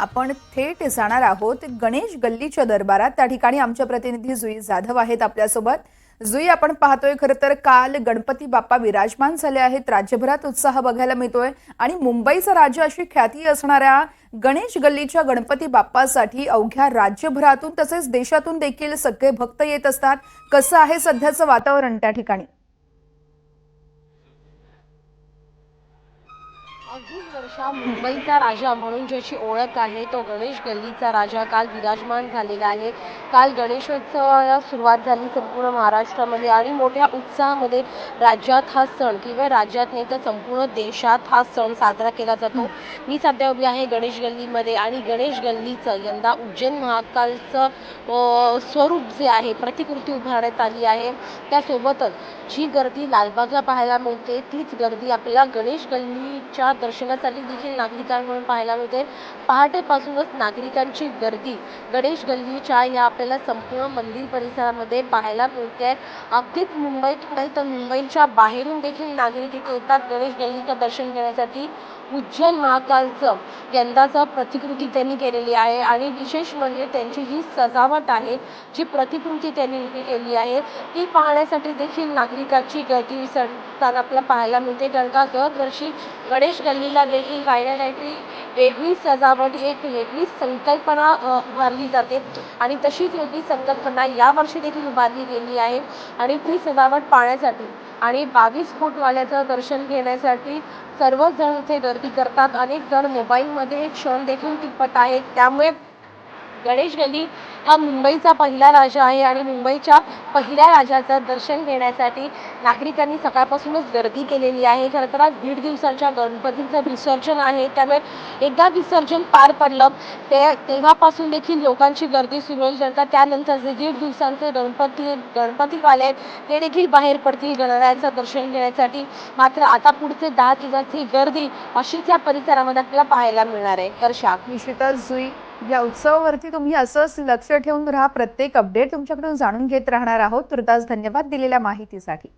आपण थेट जाणार आहोत गणेश गल्लीच्या दरबारात. त्या ठिकाणी आमच्या प्रतिनिधी जुई जाधव आहेत आपल्यासोबत. जुई आपण पाहतोय खरं तर काल गणपती बाप्पा विराजमान झाले आहेत. राज्यभरात उत्साह बघायला मिळतोय. आणि मुंबईचं राज्य अशी ख्याती असणाऱ्या गणेश गल्लीच्या गणपती बाप्पासाठी अवघ्या राज्यभरातून तसेच देशातून देखील सगळे भक्त येत असतात. कसं आहे सध्याचं वातावरण त्या ठिकाणी? अगदीच वर्षा मुंबईचा राजा म्हणून ज्याची ओळख आहे तो गणेश गल्लीचा राजा. काल विराजमान झालेला आहे. काल गणेशोत्सवाला सुरुवात झाली संपूर्ण महाराष्ट्रामध्ये आणि मोठ्या उत्साहामध्ये राज्यात हा सण किंवा राज्यात नाही तर संपूर्ण देशात हा सण साजरा केला जातो. मी सध्या उभी आहे गणेश गल्लीमध्ये आणि गणेश गल्लीचं यंदा उज्जैन महाकालचं स्वरूप जे आहे प्रतिकृती उभारण्यात आली आहे. त्यासोबतच जी गर्दी लालबागला पाहायला मिळते तीच गर्दी आपल्याला गणेश गल्लीच्या दर्शनासाठी देखील नागरिकांकडून पाहायला मिळते. पहाटेपासूनच नागरिकांची गर्दी. गणेश गल्लीच्या या आपल्याला संपूर्ण मंदिर परिसरामध्ये पाहायला मिळते. अगदीच मुंबईत नाही तर मुंबईच्या बाहेरून देखील नागरिक इथे येतात. गणेश गल्लीचं दर्शन घेण्यासाठी उज्जैन महाकालचं यंदाचं प्रतिकृती त्यांनी केलेली आहे. आणि विशेष म्हणजे त्यांची जी सजावट आहे जी प्रतिकृती त्यांनी केली आहे ती पाहण्यासाठी देखील नागरिकांची गर्दी सण आपल्याला पाहायला मिळते. कारण का? दरवर्षी गणेश गल्लीला देखील काही ना काहीतरी वेगळी सजावट म्हणजे एक वेगळी संकल्पना उभारली जाते. आणि तशीच वेगळी संकल्पना यावर्षी देखील उभारली गेली आहे. आणि ती सजावट पाहण्यासाठी आणि बावीस फूटवाल्याचं दर्शन घेण्यासाठी सर्वच जण इथे गर्दी करतात. अनेक जण मोबाईलमध्ये क्षण देखील टिपत आहेत. त्यामुळे गणेश गल्ली हा मुंबईचा पहिला राजा आहे आणि मुंबईच्या पहिल्या राजाचं दर्शन घेण्यासाठी नागरिकांनी सकाळपासूनच गर्दी केलेली आहे. खरं तर आज दीड दिवसाच्या गणपतीचं विसर्जन आहे. त्यामुळे एकदा विसर्जन पार पडलं ते तेव्हापासून देखील लोकांची गर्दी सुरू होईल तर त्यानंतर जे दीड दिवसांचे गणपती गणपतीवाले आहेत ते देखील बाहेर पडतील गणरायाचं दर्शन घेण्यासाठी. मात्र आता पुढचे दहा दिवसाची गर्दी अशीच या परिसरामध्ये आपल्याला पाहायला मिळणार आहे. तर शाक निश्चितच जुई. या उत्सवावरती तुम्ही असंच लक्ष ठेवून राहा. प्रत्येक अपडेट तुमच्याकडून जाणून घेत राहणार आहोत. तुर्तास धन्यवाद दिलेल्या माहितीसाठी.